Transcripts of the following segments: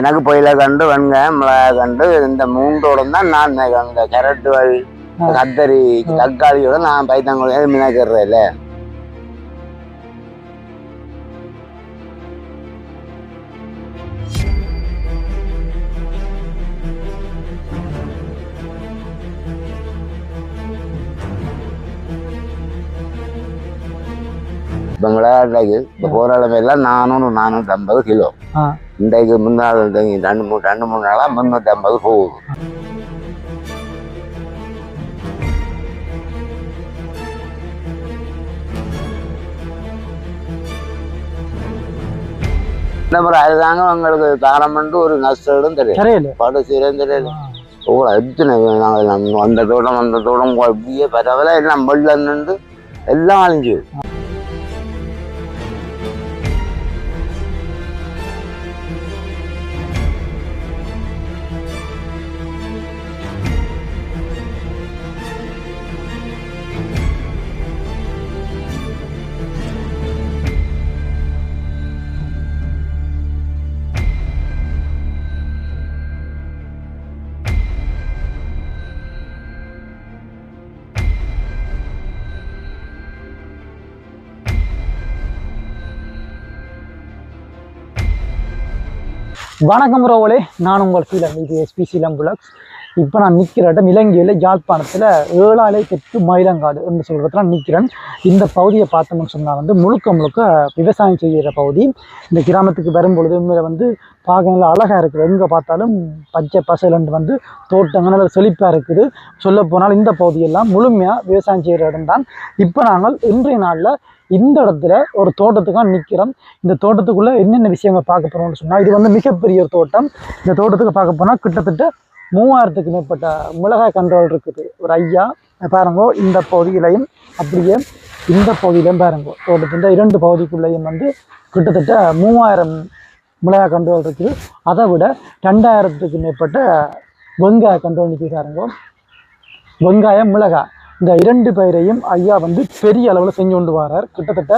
எனக்கு புயல கண்டு மிளகாய் கண்டு இந்த மூன்றோட தான் நான் இந்த- கேரட்டுகள் கத்தரி தக்காளியோட நான் பைத்தங்குழி மினக்கிறேன் இல்ல இப்போ போகிற எல்லாம் நானூறு நானூற்றி ஐம்பது கிலோ. இன்றைக்கு முன்னாள் ரெண்டு மூணு ரெண்டு மூணு நாளாக முந்நூற்றி ஐம்பது போகுது. இந்த மாதிரி அதுதாங்க உங்களுக்கு தாரம் பண்ணிட்டு ஒரு நஷ்டம் தெரியும். சரியில்லை படு சீரம் தெரியல ஓ எத்தனை நாங்கள் அந்த தோட்டம் அந்த தோட்டம் இப்படியே பரவாயில்ல எல்லாம் வெள்ளம் நின்று எல்லாம் அழிஞ்சு. வணக்கம் ரோவலே நான் உங்கள் சீலம் இது எஸ்பி சீலம் புலக்ஸ் இப்போ நான் நிற்கிற இடம் இலங்கையில் யாழ்ப்பாணத்தில் ஏழாலை தெற்கு மயிலங்காடு என்று சொல்கிறதுல நிற்கிறேன். இந்த பகுதியை பார்த்தோம்னு சொன்னால் வந்து முழுக்க முழுக்க விவசாயம் செய்கிற பகுதி. இந்த கிராமத்துக்கு வரும்பொழுது உண்மையில வந்து பார்க்க நல்லா அழகாக இருக்குது. எங்கே பார்த்தாலும் பச்சை பசலண்டு வந்து தோட்டங்கள் நல்ல செழிப்பாக இருக்குது. சொல்லப்போனால் இந்த பகுதியெல்லாம் முழுமையாக விவசாயம் செய்கிற இடம் தான் இப்போ நாங்கள் இன்றைய நாளில் இந்த இடத்துல ஒரு தோட்டத்துக்காக நிற்கிறோம் இந்த தோட்டத்துக்குள்ளே என்னென்ன விஷயங்கள் பார்க்க போகிறோம்னு சொன்னால் இது வந்து மிகப்பெரிய ஒரு தோட்டம். இந்த தோட்டத்துக்கு பார்க்க போனால் கிட்டத்தட்ட மூவாயிரத்துக்கு மேற்பட்ட மிளகாய் கண்ட்ரோல் இருக்குது. ஒரு ஐயா பாருங்கோ இந்த பகுதியிலையும் அப்படியே இந்த பகுதியிலையும் பாருங்கோ தோட்டத்தின் இரண்டு பகுதிக்குள்ளேயும் வந்து கிட்டத்தட்ட மூவாயிரம் மிளகாய் கண்ட்ரோல் இருக்குது. அதை விட ரெண்டாயிரத்துக்கு மேற்பட்ட வெங்காய கண்ட்ரோல் நிற்கிறாருங்கோ வெங்காயம் மிளகாய். இந்த இரண்டு பயிரையும் ஐயா வந்து பெரிய அளவில் செஞ்சு கொண்டு வரார். கிட்டத்தட்ட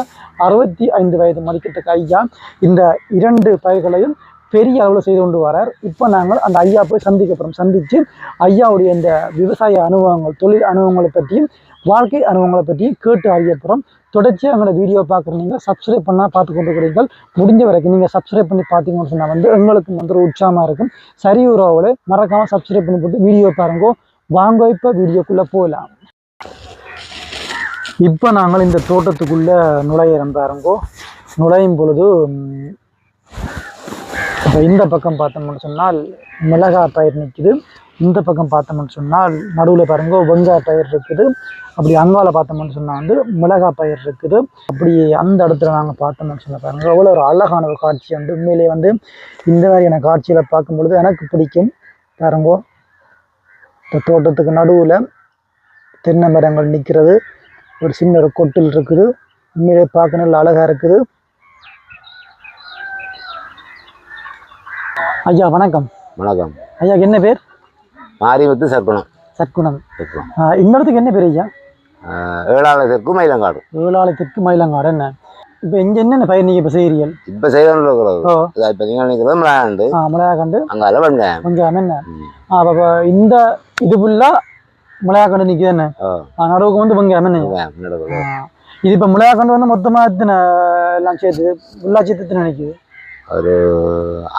அறுபத்தி ஐந்து வயது மதிக்கிட்ட ஐயா இந்த இரண்டு பயிர்களையும் பெரிய அளவில் செய்து கொண்டு வரார். இப்போ நாங்கள் அந்த ஐயா போய் சந்திக்க போகிறோம் சந்தித்து ஐயாவுடைய இந்த விவசாய அனுபவங்கள் தொழில் அனுபவங்களை பற்றியும் வாழ்க்கை அனுபவங்களை பற்றியும் கேட்டு அறிய போகிறோம் தொடர்ச்சியாக எங்களோட வீடியோ பார்க்குற நீங்கள் சப்ஸ்கிரைப் பண்ணால் பார்த்து கொண்டிருக்கிறீர்கள். முடிஞ்ச வரைக்கும் நீங்கள் சப்ஸ்கிரைப் பண்ணி பார்த்தீங்கன்னு சொன்னால் வந்து எங்களுக்கு வந்து ஒரு உற்சாகமாக இருக்கும். சரி உறவுகளை மறக்காமல் சப்ஸ்கிரைப் பண்ணி போட்டு வீடியோ பாருங்கோ. வாங்க இப்போ வீடியோக்குள்ளே போகலாம். இப்போ நாங்கள் இந்த தோட்டத்துக்குள்ளே நுழையிறோம் பாருங்கோ நுழையும் பொழுது இப்போ இந்த பக்கம் பார்த்தோம்னு சொன்னால் மிளகாய் பயிர் நிற்குது இந்த பக்கம் பார்த்தோம்னு சொன்னால் நடுவில் பாருங்க வெங்காய பயிர் இருக்குது. அப்படி அங்கால பார்த்தோம்னு சொன்னால் வந்து மிளகாய் பயிர் இருக்குது. அப்படி அந்த இடத்துல நாங்கள் பார்த்தோம்னு சொன்னால் பாருங்க அவ்வளோ ஒரு அழகான ஒரு காட்சி வந்து உண்மையிலே வந்து இந்த மாதிரியான காட்சியில் பார்க்கும் பொழுது எனக்கு பிடிக்கும். பாருங்கோ இந்த தோட்டத்துக்கு நடுவில் தென்னை மரங்கள் நிற்கிறது. ஒரு சின்ன ஒரு கொட்டில் இருக்குது. உண்மையிலே பார்க்க நல்ல அழகாக இருக்குது. ஐயா வணக்கம். வணக்கம். ஐயா என்ன பேர்? மாரிமுத்து சர்க்குணம் சர்க்குணம் ஆ, இந்த இடத்துக்கு என்ன பேர் ஐயா? ஏழாளத்திற்கு மயிலங்காடு. ஏழாலயத்திற்கு மயிலங்காடு என்ன? இப்போ இங்கே என்னென்ன பயிர் நீங்கள் இப்போ செய்கிறீர்கள் இப்போ செய்தோம் இருக்கிறது. இப்போ நீங்கள் நிற்கிறது மிளகாண்டு ஆ மிளகா கண்டு. அங்கால வெங்காயம். கொஞ்சம் என்ன? ம். ஆ அப்போ இந்த இது ஃபுல்லாக மிளகா கண்டு நிற்குது என்ன நடுவுக்கு வந்து வெங்காயம் என்ன இது இப்போ மிளகா கண்டு வந்து மொத்தமாக எத்தனை எல்லாம் சேர்த்து ஃபுல்லாக சேர்த்து எத்தனை நிற்குது ஒரு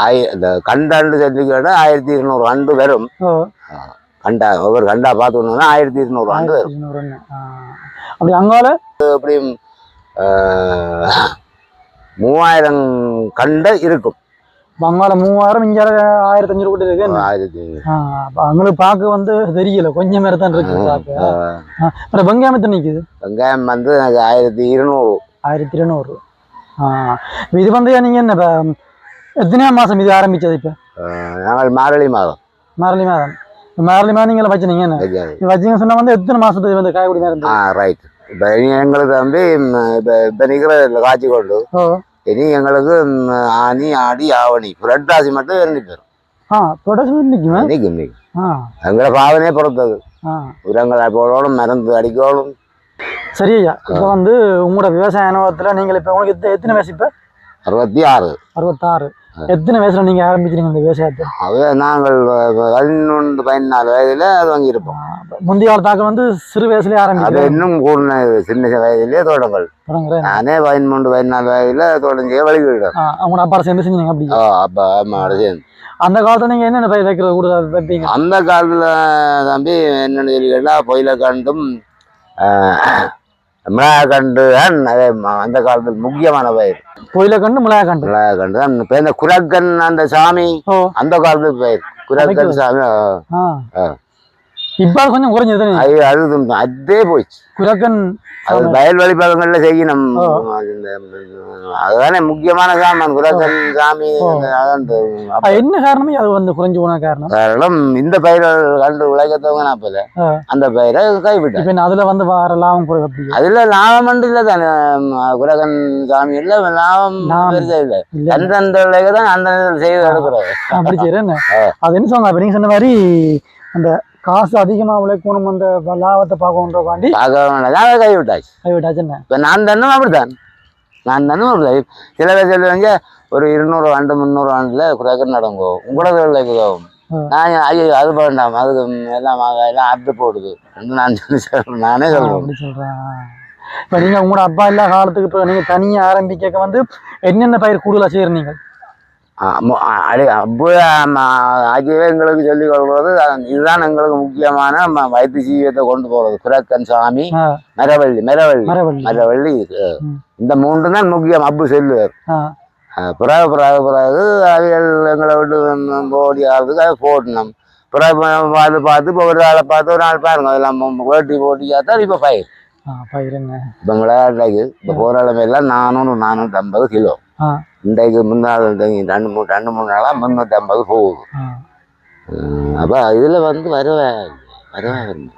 ஆய இந்த கண்டாண்டு செஞ்சுக்கிட்ட ஆயிரத்தி இருநூறு ஆண்டு வரும் கண்டா ஒவ்வொரு கண்டா பார்த்தோம்னா ஆயிரத்தி இருநூறு ஆண்டு வரும். அப்படி அங்கால எப்படியும் ஆ, மூவாயிரம் கண்ட இருக்கும் அங்கால மூவாயிரம் இங்கே ஆயிரத்தி அஞ்சூறு கூட இருக்கு? ஆயிரத்தி அங்களுக்கு பார்க்க வந்து தெரியல. கொஞ்சம் மேல தான் இருக்கு பார்க்க. அப்புறம் வெங்காயம் எத்தனை நிற்குது வெங்காயம் வந்து ஆயிரத்தி இருநூறு. ஆயிரத்தி இருநூறு. இது வந்து நீங்க என்ன இப்ப எத்தனையாம் மாசம் இது ஆரம்பிச்சது இப்ப? நாங்கள் மாரளி மாதம். மார்லி மாதம். மார்லி மாதம் நீங்க வச்சுனீங்க என்ன? வச்சீங்க. சொன்னா வந்து எத்தனை மாசத்துக்கு வந்து காய்கறி இருந்தது? ரைட் இப்போ எங்களுக்கு வந்து இப்போ இப்போ நிற்கிற காட்சி கொண்டு இனி எங்களுக்கு ஆனி ஆடி ஆவணி புரட்டாசி மட்டும் ஆ ப்ரொடக்ஷன் நிற்குமா நிற்கும் எங்களை பாவனையே பொறுத்தது உரங்களை போடணும் மருந்து அடிக்கணும் சரி ஐயா இப்போ வந்து உங்களோட விவசாய அனுபவத்துல நீங்கள் இப்போ உங்களுக்கு எத்த- எத்தனை வயசு இப்போ அறுபத்தி ஆறு. அறுபத்தாறு. எத்தனை வயசுல நீங்க ஆரம்பிக்கிறீங்க இந்த விவசாயத்தை? அது நாங்கள் பதினொன்று பதினாலு வயதுல அது வாங்கியிருப்போம். முந்தைய காலத்தாக வந்து சிறு வயசுலயே அது ஆரம்பிக்கிறேன் இன்னும் கூடின சின்ன வயதிலே தொடங்குறேன். நானே பதிமூன்று பதினாலு வயதுல தொடங்கிய வழிகிட்டேன் அவங்க அப்பா சேர்ந்து செஞ்சீங்க அப்படி. அப்பா அம்மாவோட சேர்ந்து. அந்த காலத்துல நீங்க என்னென்ன பயிர் வைக்கிறது கூட வைப்பீங்க? அந்த காலத்துல தம்பி என்னன்னு சொல்லி கேட்டா பொயில கண்டும் மிளகா கண்டு தான் அதே அந்த காலத்தில் முக்கியமான பயிர். கோயில கண்டு மிளகா கண்டு மிளகா கண்டு தான். இப்ப இந்த குரக்கன் அந்த சாமி அந்த காலத்து பயிர். குரக்கன் சாமி அது கொஞ்சம் குறைஞ்சது அது அது அதே போச்சு. குரக்கன் அது வயல்வெளி பழங்கள்ல செய்யணும். அதுதானே முக்கியமான சாமான் குரக்கன் சாமி என்ன காரணமே அது வந்து குறைஞ்சு போன காரணம்? காரணம் இந்த பயிர்கள் கண்டு உழைக்கத்தவங்க நாற்பது. ஆ. அந்த பயிரை கைவிட்டேன் அதுல வந்து வர லாபம் அதுல லாபம் மட்டும் இல்ல தானே. குரகன் சாமி இல்ல லாபம் இல்ல. அந்தந்த தான் அந்தந்த செய்து எடுக்கிறது அப்படி ஆ. அது என்ன சொன்னா நீங்க சொன்ன மாதிரி அந்த காசு அதிகமா உழைக்கணும் அந்த லாபத்தை பார்க்கணுன்றக்காண்டி பார்க்க கைவிட்டாச்சு. கைவிட்டாச்சு என்ன? இப்ப நான் தன்னும் அப்படித்தான். நான் தன்னும் அப்படிதான் சில பேர் சொல்லுவாங்க ஒரு இருநூறு ஆண்டு முந்நூறு ஆண்டுல குரகன் நடங்கும் உங்களோட. நான் ஐயோ அது வேண்டாம் அதுக்கு எல்லாம் எல்லாம் அறுத்து போடுது. நான் சொல்லி சொல்றேன். நானே சொல்றேன். சொல்றேன். இப்ப நீங்க உங்களோட அப்பா இல்ல காலத்துக்கு இப்ப நீங்க தனியா ஆரம்பிக்க வந்து என்னென்ன பயிர் கூடுதலா செய்யறீங்க அப்போ ஆகியவே எங்களுக்கு சொல்லிக் கொள்வது இதுதான் எங்களுக்கு முக்கியமான வைத்திய ஜீவியத்தை கொண்டு போறது. குரக்கன் சாமி மரவள்ளி மரவள்ளி மரவள்ளி. இந்த மூன்று தான் முக்கியம். அப்பு செல்லுவார். பிறகு பிறகு பிறகு அவியல் எங்களை விட்டு ஓடி ஆகிறதுக்கு அதை போடணும். பிறகு பார்த்து பார்த்து இப்போ ஒரு ஆளை பார்த்து ஒரு நாள் பாருங்க. அதெல்லாம் வேட்டி போட்டி தான் இப்போ பயிர். இப்போ விளையாட்டுக்கு இப்போ போராளம் எல்லாம் நானூறு நானூற்றி ஐம்பது கிலோ இன்றைக்கு முன்னாள் ரெண்டு மூணு ரெண்டு மூணு நாளாக முந்நூற்றி ஐம்பது போகுது அப்ப இதுல வந்து வரவே வரவே இல்லை.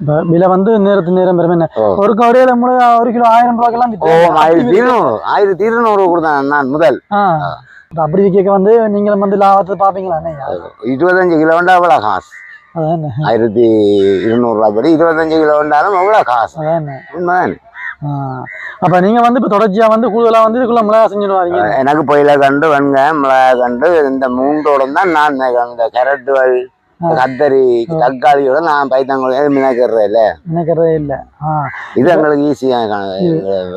இப்ப விலை வந்து நேரத்து நேரம் ஓ. ஒரு கவடையில முழு ஒரு கிலோ ஆயிரம் ரூபாய்க்கெல்லாம். ஆயிரத்தி இருநூறு ஆயிரத்தி இருநூறு கொடுத்தேன் நான் முதல் அப்படி விற்க வந்து நீங்களும் வந்து லாபத்தை பாப்பீங்களா? இருபத்தஞ்சு கிலோ வந்தா அவ்வளோ காசு ஆயிரத்தி இருநூறுவா படி இருபத்தஞ்சு கிலோ வந்தாலும் அவ்வளோ காசு உண்மைதான். அப்ப நீங்க வந்து இப்ப தொடர்ச்சியா வந்து கூடுதலா வந்து இதுக்குள்ள மிளகா செஞ்சுட்டு வரீங்க எனக்கு பொயில கண்டு வெங்காயம் மிளகா கண்டு இந்த மூன்றோட தான் நான் இந்த கேரட் வல் கத்தரி தக்காளியோட நான் பைத்தங்கோட மினக்கிறேன் இல்ல. நினைக்கிறதே இல்ல. இது எங்களுக்கு ஈஸியாக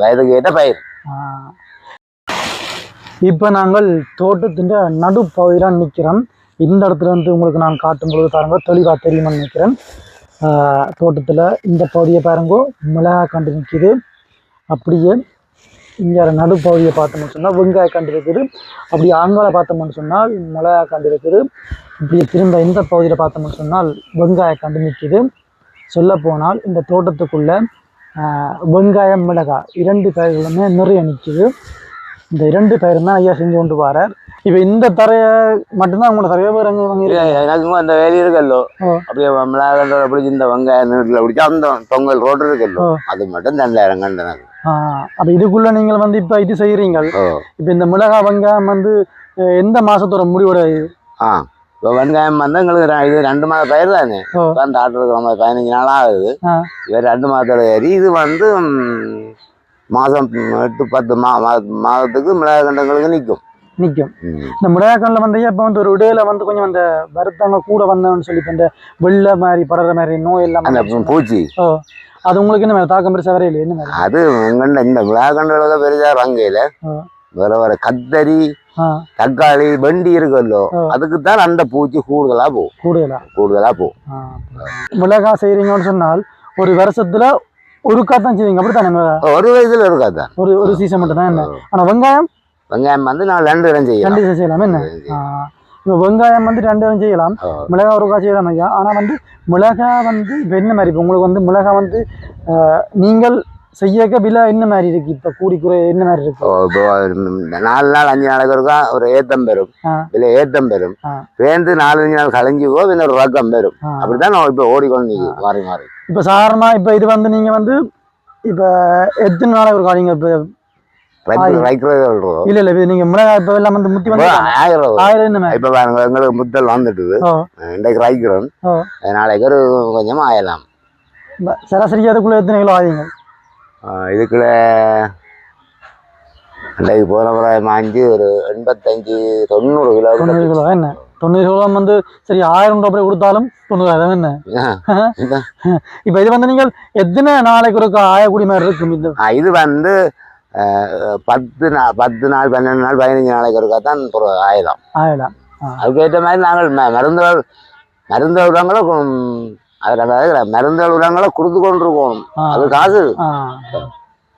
வயதுக்கு ஏற்ற பயிர். இப்ப நாங்கள் தோட்டத்தின் நடுப்பகுதியில் நிக்கிறோம். இந்த இடத்துல வந்து உங்களுக்கு நான் காட்டும் பொழுது பாருங்க தெளிவா தெரியும்னு நினைக்கிறேன். தோட்டத்துல இந்த பகுதியை பாருங்க மிளகா கண்டு நிக்குது. அப்படியே இங்கே நடுப்பகுதியை பார்த்தோம்னு சொன்னால் வெங்காய கண்டு இருக்குது. அப்படி ஆங்கால பார்த்தோம்னு சொன்னால் மிளகா கண்டு இருக்குது. இப்படி திரும்ப இந்த பகுதியில் பார்த்தோம்னு சொன்னால் வெங்காய கண்டு நிற்கிது. சொல்ல போனால் இந்த தோட்டத்துக்குள்ள வெங்காயம் மிளகாய் இரண்டு பயிர்களுமே நிறைய நிற்கிது. இந்த இரண்டு பயிரும் தான் ஐயா செஞ்சு கொண்டு வரார் இப்போ இந்த தரையை மட்டும்தான் உங்களோட தரையை இல்ல, எனக்கும் அந்த வேலி இருக்கல்லோ. அப்படியே மிளகாய் பிடிச்சி இந்த வெங்காய நீட்டில் பிடிச்சி அந்த பொங்கல் ரோடு இருக்கல்லோ. அது மட்டும் ரெண்டாயிரம் கண்டு எனக்கு அப்போ இதுக்குள்ள நீங்கள் வந்து இப்போ இது செய்கிறீங்க ஓ இப்போ இந்த மிளகாய் வெங்காயம் வந்து எந்த மாசத்தோட முடிவோட? ஆ இப்போ வெங்காயம் வந்து எங்களுக்கு இது ரெண்டு மாத பயிர் தானே. தான் டாக்டர் இருக்கிற மாதிரி பதினஞ்சு நாள் ஆகுது. இது ரெண்டு மாதத்தோட ஏறி இது வந்து மாதம் எட்டு பத்து மா மாதத்துக்கு மிளகாய் கண்டங்களுக்கு நிற்கும் நிற்கும் இந்த மிளகாக்கல்ல வந்து இப்போ வந்து ஒரு இடையில வந்து கொஞ்சம் அந்த வருத்தங்க கூட வந்தோம்னு சொல்லி இப்ப இந்த வெள்ளை மாதிரி படுற மாதிரி நோய் எல்லாம் அந்த. பூச்சி. அது உங்களுக்கு என்ன தாக்கம் பெருசா வரையில என்ன அது எங்கண்ட இந்த மிளகாய் கண்டங்களுக்கு பெருசா ரங்கையில் ஆ. வேற வேற கத்தரி தக்காளி வெண்டி இருக்கல்லோ ஆ. அதுக்கு தான் அந்த பூச்சி கூடுதலா போகும் கூடுதலா? கூடுதலா போகும் ஆ. மிளகாய் செய்றீங்கன்னு சொன்னால் ஒரு வருஷத்துல ஒரு தான் செய்வீங்க அப்படித்தானே? ஒரு வயசுல இருக்காதா ஒரு ஒரு சீசன் மட்டும் தான் என்ன ஆனா வெங்காயம்? வெங்காயம் வந்து நான் ரெண்டு இடம் செய்யலாம் ரெண்டு செய்யலாம் என்ன? வெங்காயம் வந்து ரெண்டு இடம் செய்யலாம் ஆ. மிளகாய் ஒரு காய் செய்யலாம் ஐயா ஆனா வந்து மிளகாய் வந்து இப்போ என்ன மாதிரி இப்போ உங்களுக்கு வந்து மிளகாய் வந்து நீங்கள் செய்யக்க விலை என்ன மாதிரி இருக்கு இப்போ கூடி குறை என்ன மாதிரி இருக்கு நாலு நாள் அஞ்சு நாளைக்கு இருக்கா ஒரு ஏத்தம் பெறும். இல்ல ஏத்தம் பெறும். சேர்ந்து நாலு அஞ்சு நாள் கலைஞ்சு போ பின்ன ஒரு ரக்கம் பெறும் ஆ. அப்படித்தான் நான் இப்போ ஓடிக்கொண்டு மாறி மாறி இப்போ சாதாரணமா இப்போ இது வந்து நீங்க வந்து இப்போ எத்தனை நாளைக்கு ஒரு காலிங்க இப்போ இல்ல இல்ல நீங்க மிளகாய் இப்போ எல்லாம் வந்து முத்தி வந்து ஆயிரம். ஆயிரம் இப்ப எங்களுக்கு முத்தல் வந்துட்டுது. இன்றைக்கு ரைக்கிறோம் ஓ. நாளைக்கு ஒரு கொஞ்சமா ஆயலாம். சராசரி அதுக்குள்ள எத்தனை கிலோ ஆகுங்க ஆ, இதுக்குள்ள அன்றைக்கு போன பிறகு மாஞ்சி ஒரு எண்பத்தஞ்சு தொண்ணூறு கிலோ தொண்ணூறு கிலோ. என்ன? தொண்ணூறு கிலோ வந்து சரி ஆயிரம் ரூபாய் கொடுத்தாலும் தொண்ணூறாயிரம் என்ன? இப்போ இது வந்து நீங்கள் எத்தனை நாளைக்கு ஒரு ஆயக்கூடிய மாதிரி இருக்கும்? இது வந்து பத்து நாள் பத்து நாள் பன்னெண்டு நாள் பதினஞ்சு நாளைக்கு ஒருக்கா தான் ஆயுதம். ஆயிடம் அதுக்கேற்ற மாதிரி நாங்கள் ம- மருந்துகள் மருந்து உரங்களை அதில் மருந்து உரங்களை கொடுத்து கொண்டிருக்கோம். அது காசு. ஆ.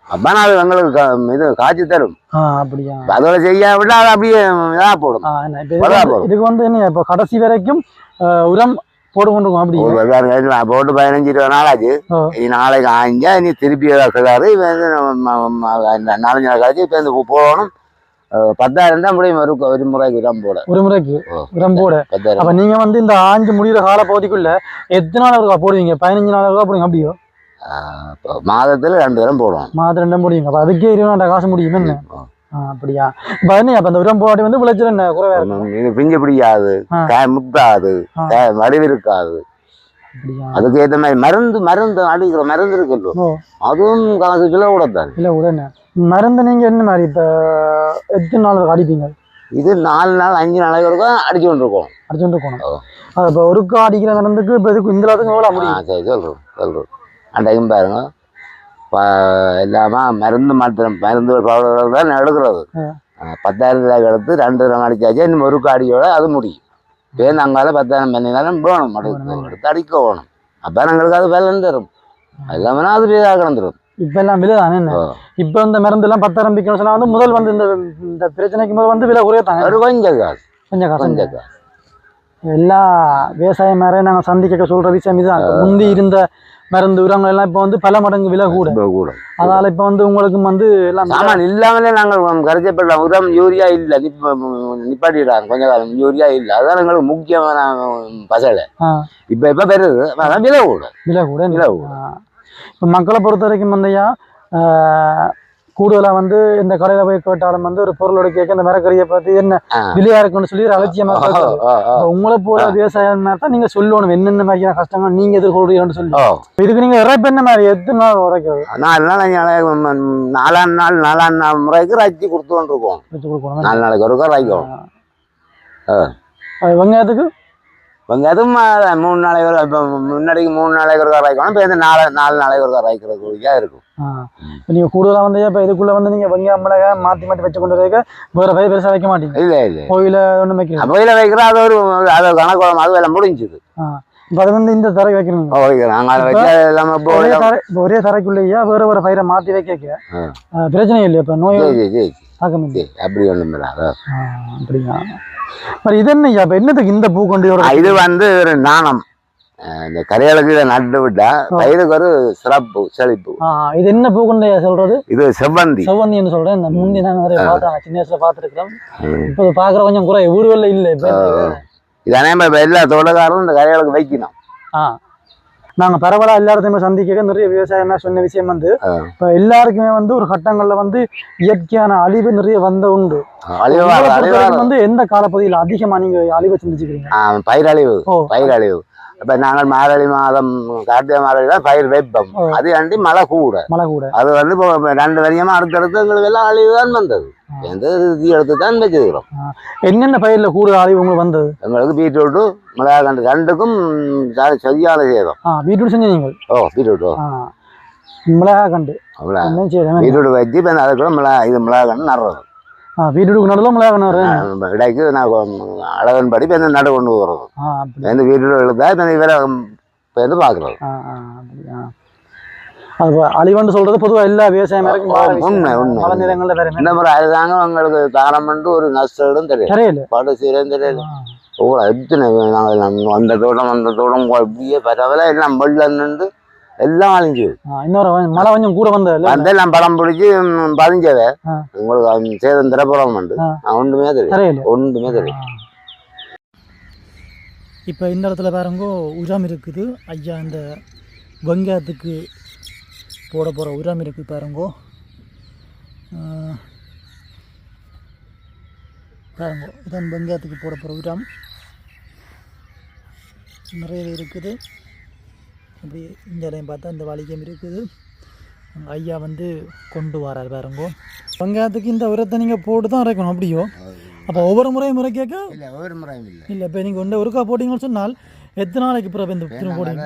அப்போ அது எங்களுக்கு இது காய்ச்சி தரும். அதோட செய்ய விட அது அப்படியே இதாக போடும் இதுக்கு வந்து- இப்போ கடைசி வரைக்கும் உரம் போட்டு கொண்டிருக்கோம் அப்படி ஒரு போட்டு பதினஞ்சு இருபது நாள் ஆச்சு. இனி நாளைக்கு ஆஞ்சா இனி திருப்பி இந்த நாலஞ்சு நாள் கழிச்சு இப்போ இந்த போகணும் பத்தாயிரம் தான் முடியும். ஒரு ஒரு முறைக்கு உரம் போட. ஒரு முறைக்கு ஓ. உரம் போட. அப்ப நீங்க வந்து இந்த ஆஞ்சு முடிகிற கால பகுதிக்குள்ள எத்தனை நாள் இருக்கா போடுவீங்க? பதினஞ்சு நாள் இருக்கா போடுவீங்க? அப்படியோ? ஆஹ் இப்போ மாதத்துல ரெண்டு தரம் போடுவோம். மாதம் ரெண்டும் போடுவீங்க. அப்ப அதுக்கே இருபதாயிரம் காசு முடியும். என்ன? ஆ, அப்படியா? இப்ப என்ன அப்ப அந்த உரம் போடாட்டி வந்து விளைச்சல் என்ன? குறைவா இருக்கும் இது பிஞ்சு பிடிக்காது. காய் ஆ. காய் இருக்காது. அதுக்கு ஏற்ற மாதிரி மருந்து மருந்து அடிக்கிற மருந்து இருக்குல்ல. அதுவும் காசு கிலோ கூட தான் இல்ல உடனே மருந்து நீங்க என்ன மாதிரி இப்ப எத்தனை நாள் அடிப்பீங்க? இது நாலு நாள் அஞ்சு நாளைக்கு ஒருக்கா அடிச்சு கொண்டு இருக்கோம் அடிச்சுட்டு இருக்கணும் ஓ. அது இப்ப ஒருக்கா அடிக்கிற மருந்துக்கு இப்ப இதுக்கு இந்த அளவுக்கு எவ்வளவு ஆ முடியும் சரி சொல்கிறோம் சொல்கிறோம் அன்றைக்கும் பாருங்க. இப்போ எல்லாமே மருந்து மாத்திரம் மருந்து தான் எடுக்கிறது. பத்தாயிரம் ரூபாய்க்கு எடுத்து ரெண்டு ரூபா அடிச்சாச்சு இன்னும் ஒரு அடியோட அது முடியும். பேருந்து அங்கால பத்தாயிரம் பண்ணினாலும் வேணும் எடுத்து எடுத்து அடிக்க வேணும் அப்போ எங்களுக்கு அது வேலை தரும். இல்லாமல் அது இதாக கிடந்துரும் இப்ப எல்லாம் விலை தானே. இப்ப இந்த மருந்து எல்லாம் பத்தாயிரம் விற்கணும் சொன்னா வந்து முதல் வந்து இந்த இந்த பிரச்சனைக்கு முதல் வந்து விலை குறையத்தாங்க ஒரு கொஞ்சம் காசு. கொஞ்சம் காசு கொஞ்சம் காசு. எல்லா விவசாய மேலே நாங்கள் சந்திக்க சொல்ற விஷயம் இதுதான். முந்தி இருந்த மருந்து உரங்கள் எல்லாம் இப்போ வந்து பல மடங்கு விலை கூட கூட அதனால இப்போ வந்து உங்களுக்கு வந்து எல்லாம் சாமான் இல்லாமலே நாங்கள் கரைச்சப்பட்ட உரம் யூரியா இல்லை. நிப்ப நிப்பாட்டிடுறாங்க. கொஞ்ச காலம். யூரியா இல்லை. அதுதான் எங்களுக்கு முக்கியமான பசலை. இப்போ இப்போ பெறுது? அதான் விலை கூட விலை கூட விலை கூட இப்போ மக்களை பொறுத்த வரைக்கும் வந்தையா கூடுதலாக வந்து இந்த கடையில் போய் கேட்டாலும் வந்து ஒரு பொருளோட கேட்க இந்த மரக்கறியை பார்த்து என்ன. விலையா இருக்குன்னு சொல்லி ஒரு அலட்சியமா ஓ, பேசுறது. ஓ, ஓ. அப்ப உங்களை போல விவசாயம் தான் நீங்க சொல்லணும் என்னென்ன மாதிரியான கஷ்டங்கள் நீங்க எதிர்கொள்றீங்கன்னு சொல்லி. இதுக்கு நீங்க இறைப்பு என்ன மாதிரி? எத்தனை நாள் உரைக்கிறது? நாலு நாள் நாலாம் நாள் நாலாம் நாள் முறைக்கு ரச்சி கொடுத்து இருக்கோம் நாலு நாளைக்கு ஒருக்கா ராய்க்கும் வெங்காயத்துக்கு? அஹ், மூணு நாளைக்கு ஒரு இப்போ முன்னாடிக்கு மூணு நாளைக்கு ஒருக்கா ராய்க்கணும் இப்போ நாலு நாலு நாளைக்கு ஒருக்கா ராய்க்கிற கூடியா இருக்கும். இப்ப நீங்க கூடுதலா வந்து இப்ப இதுக்குள்ள வந்து நீங்க வெங்காயம் மிளகாய் மாத்தி மாத்தி வச்சு கொண்டு இருக்க வேற பயிர் பெருசா வைக்க மாட்டீங்க? இல்லை இல்லை கோயில ஒண்ணு வைக்கிறீங்க அப்போயில வைக்கிறோம் அது ஒரு அது கணக்குழம்பு அது வேலை முடிஞ்சுது. இப்ப அது வந்து இந்த தரை வைக்கிறீங்க நாங்கள் இப்போ ஒரே தரை ஒரே தரைக்குள்ளேயா வேற வேற பயிரை மாத்தி வைக்க பிரச்சனை இல்லையா இப்ப நோய் சரி அப்படி ஒன்றும் இல்லை அதான். ஆ, அப்படியா మరి இது என்ன இப்ப என்னத்துக்கு இந்த பூ கொண்டு ஆ, இது வந்து ஒரு நாணம். இந்த கரையாளுக்கு இதை நட்டு விட்டா பயிருக்கு ஒரு சிறப்பு செழிப்பு. இது என்ன பூ கொண்டு சொல்றது? இது செவ்வந்தி. செவ்வந்தின்னு சொல்றேன். இந்த முந்தி நாங்க நிறைய சின்ன வயசுல பார்த்துருக்கிறோம். இப்ப இது பாக்குற கொஞ்சம் குறை. வீடுகள்ல இல்ல இப்ப இது மாதிரி எல்லா தோட்டக்காரரும் இந்த கரையாளுக்கு வைக்கணும். ஆ. நாங்க பரவலா எல்லா இடத்தையுமே சந்திக்க நிறைய விவசாயமா சொன்ன விஷயம் வந்து. இப்ப எல்லாருக்குமே வந்து ஒரு கட்டங்கள்ல வந்து இயற்கையான அழிவு நிறைய வந்த உண்டு. வந்து எந்த காலப்பகுதியில் அதிகமா நீங்க அழிவை சந்திச்சுக்கிறீங்க? பயிரழிவு பயிரழிவு இப்ப நாங்கள் மாரளி மாதம் கார்த்திகை தான் பயிர் வைப்போம். அது அண்டி மழை கூட. மழை கூட. அது வந்து இப்போ ரெண்டு வரியமா அடுத்தடுத்து எங்களுக்கு எல்லாம் அழிவு தான் வந்தது. எந்த இது எடுத்து தான் வச்சுக்கிறோம் என்னென்ன பயிர்ல கூடுதல் அழிவு உங்களுக்கு வந்தது எங்களுக்கு பீட்ரூட்டு மிளகா கண்டு ரெண்டுக்கும் சரியான சேதம் ஆ வீட்டு செஞ்ச நீங்கள் ஓ பீட்ரூட் ஓ ஆ மிளகா கண்டு என்ன பீட்ரூட் வச்சு இப்போ அதுக்குள்ள மிளகா இது மிளகா கண்டு நடுறது வீட்டுக்கு நடுவில் மிளகா கண்டு இடைக்கு நான் அழகன் படி இப்போ இந்த நடு கொண்டு வர்றது இந்த பீட்ரூட் எழுதா இப்போ இவரை இப்போ பார்க்குறது அது அழிவுன்னு சொல்றது பொதுவா எல்லா விவசாயம். உண்மை, உண்மை, உண்மை. நிலங்கள்ல வேற அதுதாங்க உங்களுக்கு தாரம் பண்ணிட்டு ஒரு நஷ்டம் தெரியும். கரையில பாடு சீரம் தெரியல. ஓ எத்தனை நாங்கள் அந்த தோட்டம் அந்த தோட்டம் போ- இப்படியே பரவாயில்ல எல்லாம் வெள்ளம் நின்று எல்லாம் அழிஞ்சு இன்னொரு மழை கொஞ்சம் கூட வந்தது இல்ல? வந்து எல்லாம் படம் பிடிச்சி ஆ. உங்களுக்கு சேதம் திறப்புறம் உண்டு. ஒன்றுமே தெரியும் ஒன்றுமே தெரியும் இப்போ இந்த இடத்துல பாருங்க உரம் இருக்குது. ஐயா இந்த வெங்காயத்துக்கு போட போகிற உரம் இருக்குது பாருங்கோ. பாருங்க இதான் வெங்காயத்துக்கு போட போகிற உரம். நிறைய இருக்குது. அப்படி இந்த இலையும் பார்த்தா இந்த வலிக்கம் இருக்குது. ஐயா வந்து கொண்டு வரார் பாருங்க. வெங்காயத்துக்கு இந்த உரத்தை நீங்கள் போட்டு தான் இறக்கணும் அப்படியோ? அப்போ ஒவ்வொரு முறையும் முறை கேட்க? இல்லை ஒரு முறையும் இல்லை. இல்லை இப்போ நீங்கள் ஒன்று ஒருக்கா போட்டிங்கன்னு சொன்னால் எத்தனை நாளைக்கு பிறகு இந்த திரும்ப போடுங்க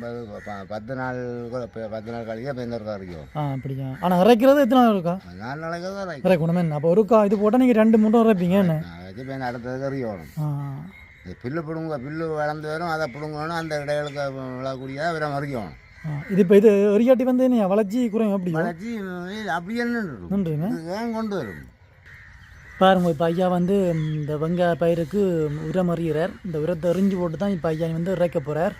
ப- பத்து நாள் கூட பத்து நாள் கழிக்க இந்த வரைக்கும் ஆ அப்படியா? ஆனால் இறக்கிறது எத்தனை நாள் இருக்கா? நாலு நாளைக்கு தான். இறக்கணும் என்ன? அப்போ ஒருக்கா இது போட்டால் நீங்கள் ரெண்டு மூணு இறப்பீங்க என்ன? வச்சு இப்போ அடுத்ததுக்கு அறியணும் ஆ. இந்த பில்லு பிடுங்க பில்லு வளர்ந்து வரும் அதை பிடுங்கணும் அந்த இடைகளுக்கு விழக்கூடியதாக விட மறிக்கணும் ஆ. இது இப்போ இது எரியாட்டி வந்து என்ன வளர்ச்சி குறையும் அப்படியா? வளர்ச்சி அப்படியே நன்றிங்க ஏன் கொண்டு வரும்? பாருங்க இப்போ ஐயா வந்து இந்த வெங்காய பயிருக்கு உரம் அறிகிறார் இந்த உரத்தை எறிஞ்சு போட்டு தான் இப்போ ஐயா வந்து இறைக்க போகிறார்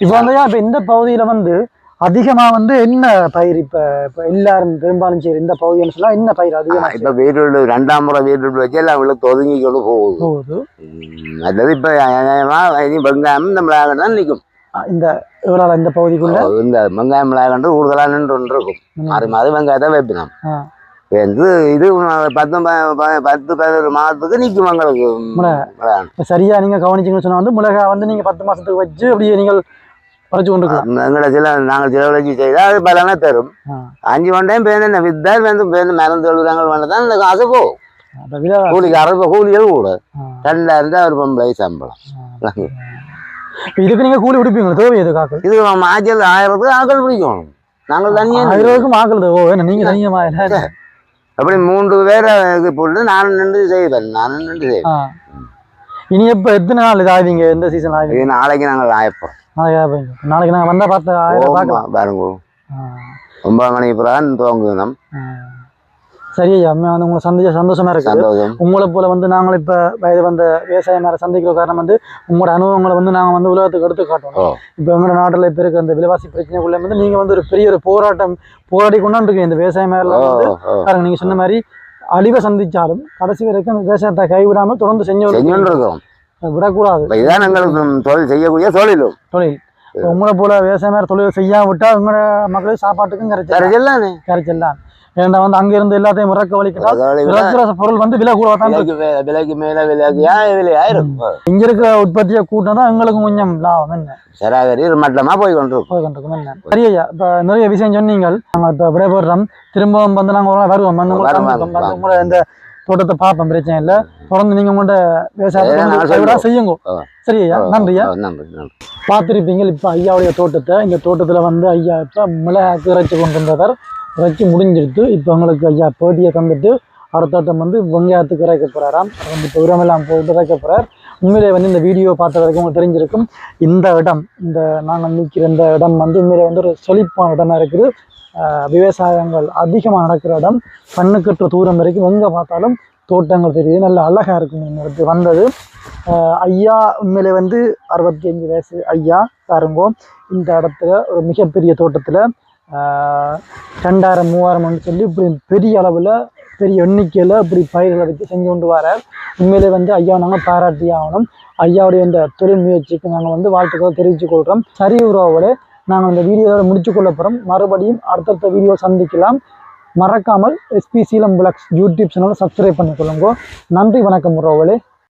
இப்போ வந்து இப்போ இந்த பகுதியில் வந்து அதிகமாக வந்து என்ன பயிர் இப்போ இப்போ எல்லாரும் பெரும்பாலும் சரி இந்த பகுதின்னு சொன்னால் என்ன பயிர் அதிகமாக இப்போ வீடு ரெண்டாம் முறை வீடு வச்சு எல்லாம் ஒதுங்கி கொண்டு போகுது. போகுது. அல்லது இப்போ இனி வெங்காயம் இந்த மிளகாய் தான் நிற்கும் இந்த இவரால் இந்த பகுதிக்குள்ள? இந்த வெங்காயம் மிளகாய் கண்டு கூடுதலாக நின்று இருக்கும் மாறி மாறி வெங்காயத்தை வைப்பினோம். வந்து இது பத்து பத்து பதினொரு மாதத்துக்கு நிற்கும் எங்களுக்கு. சரியாக நீங்கள் கவனிச்சிங்கன்னு சொன்னால் வந்து மிளகாய் வந்து நீங்கள் பத்து மாதத்துக்கு வச்சு அப்படியே நீங்கள் பறிச்சு கொண்டு எங்களை சில நாங்கள் செலவழிச்சு செய்தால் அது பலனை தரும். அஞ்சு கொண்டையும் பேருந்து வித்தால் வந்து பேருந்து மருந்து எழுதுறாங்க வேணும் தான் இந்த காசு போகும். கூலிக்கு அறுபது கூலிகள் கூட. ரெண்டாயிரம் தான் ஒரு பொம்பளை சம்பளம். இதுக்கு நீங்கள் கூலி பிடிப்பீங்களா தேவை எது காக்கள்? இது மாச்சல் ஆயிரத்துக்கு ஆக்கள் பிடிக்கணும் நாங்கள் தனியாக ரூபாய்க்கு ஆக்கள் என்ன நீங்கள் தனியாக அப்படி மூன்று பேரை இது போட்டு நானும் நின்று செய்வேன் நானும் நின்று செய்வேன். ஆ இனி எப்போ எத்தனை நாள் இது ஆவீங்க எந்த சீசன் ஆவீங்க? இது நாளைக்கு நாங்கள் ஆயப்போம். நாளைக்கு நாளைக்கு நாங்கள் வந்தால் பார்த்து பார்க்கலாம். பாருங்க மணி பிறகு. சரி அம்மா வந்து உங்களுக்கு சந்தோஷம் சந்தோஷமா இருக்குது சந்தோஷம். உங்களை போல வந்து நாங்கள் இப்போ வயது வந்த விவசாய மேலே சந்திக்கிற காரணம் வந்து உங்களோட அனுபவங்களை வந்து நாங்கள் வந்து உலகத்துக்கு எடுத்து. காட்டணும் இப்போ எங்களோட நாட்டில் இப்போ இருக்க அந்த விலைவாசி பிரச்சனைக்குள்ள வந்து நீங்கள் வந்து ஒரு பெரிய ஒரு போராட்டம் போராடி கொண்டாந்து இருக்கீங்க இந்த விவசாய மேல வந்து பாருங்க நீங்கள் சொன்ன மாதிரி அழிவை சந்திச்சாலும் கடைசி வரைக்கும் அந்த விவசாயத்தை கைவிடாமல் தொடர்ந்து செஞ்சு இருக்கோம். விடக்கூடாது. எங்களுக்கு தொழில் செய்யக்கூடிய தொழில். இப்போ உங்களை போல விவசாய மேல தொழில் செய்யாம விட்டா உங்களோட மக்களுக்கு சாப்பாட்டுக்கும் கரைச்சல் கரைச்சல் தான்? ஏன்னா வந்து அங்க இருந்து எல்லாத்தையும் தானே இறக்குற பொருள் வந்து விலை கூட தான் விலைக்கு மேல விலைக்கு விலை ஆயிரும். இங்க இருக்கிற உற்பத்தியை கூட்டம் தான் எங்களுக்கு கொஞ்சம் லாபம். என்ன? சராசரி ஒரு மட்டமா போய் கொண்டிருக்கும் போய் கொண்டிருக்கும் என்ன? சரி ஐயா இப்போ நிறைய விஷயம் சொன்னீங்க இப்போ விடைபெறுறோம். திரும்பவும் வந்து நாள் வருவோம். வருவோம். உங்களோட இந்த தோட்டத்தை பார்ப்போம் பிரச்சனை இல்லை. தொடர்ந்து நீங்க உங்கள்கிட்ட விவசாயத்தை. செய்யுங்க. ஆ. சரி ஐயா நன்றி ஐயா. ஓ, நன்றி நன்றி. பார்த்துருப்பீங்க இப்போ ஐயாவுடைய தோட்டத்தை இந்த தோட்டத்தில் வந்து ஐயா இப்போ மிளகாக்கு இறைச்சி கொண்டு வந்தவர் இறைச்சி முடிஞ்சிருத்து இப்போ உங்களுக்கு ஐயா பேட்டியை தந்துட்டு அடுத்த தோட்டம் வந்து வெங்காயத்துக்கு இறைக்க போகிறாராம் வந்து இப்போ உரமெல்லாம் போட்டு இறைக்க போகிறார் உண்மையிலே வந்து இந்த வீடியோ பார்த்த வரைக்கும் உங்களுக்கு தெரிஞ்சிருக்கும். இந்த இடம் இந்த நாங்கள் நிற்கிற இந்த இடம் வந்து உண்மையிலே வந்து ஒரு செழிப்பான இடமா இருக்குது. விவசாயங்கள் அதிகமாக நடக்கிற இடம் கண்ணுக்கற்ற தூரம் வரைக்கும் எங்கே பார்த்தாலும் தோட்டங்கள் தெரியுது. நல்ல அழகாக இருக்கும் எங்களுக்கு வந்தது. ஐயா உண்மையிலே வந்து அறுபத்தி அஞ்சு வயசு ஐயா பாருங்கோ. இந்த இடத்துல ஒரு மிகப்பெரிய தோட்டத்தில் ரெண்டாயிரம் மூவாயிரம்னு சொல்லி இப்படி பெரிய அளவில் பெரிய எண்ணிக்கையில் இப்படி பயிர்களை வச்சு செஞ்சு கொண்டு வர உண்மையிலே வந்து ஐயா நாங்கள் பாராட்டி ஆகணும். ஐயாவுடைய இந்த தொழில் முயற்சிக்கு நாங்கள் வந்து வாழ்த்துக்களை தெரிவித்துக் கொள்கிறோம் சரி உறவுகளே நாங்கள் இந்த வீடியோவோட முடிச்சு கொள்ள போகிறோம் மறுபடியும் அடுத்தடுத்த வீடியோ சந்திக்கலாம். மறக்காமல் எஸ்பி சீலம் பிளாக்ஸ் யூடியூப் சேனலை சப்ஸ்கிரைப் பண்ணிக்கொள்ளுங்க. நன்றி வணக்கம் உறவுகளே.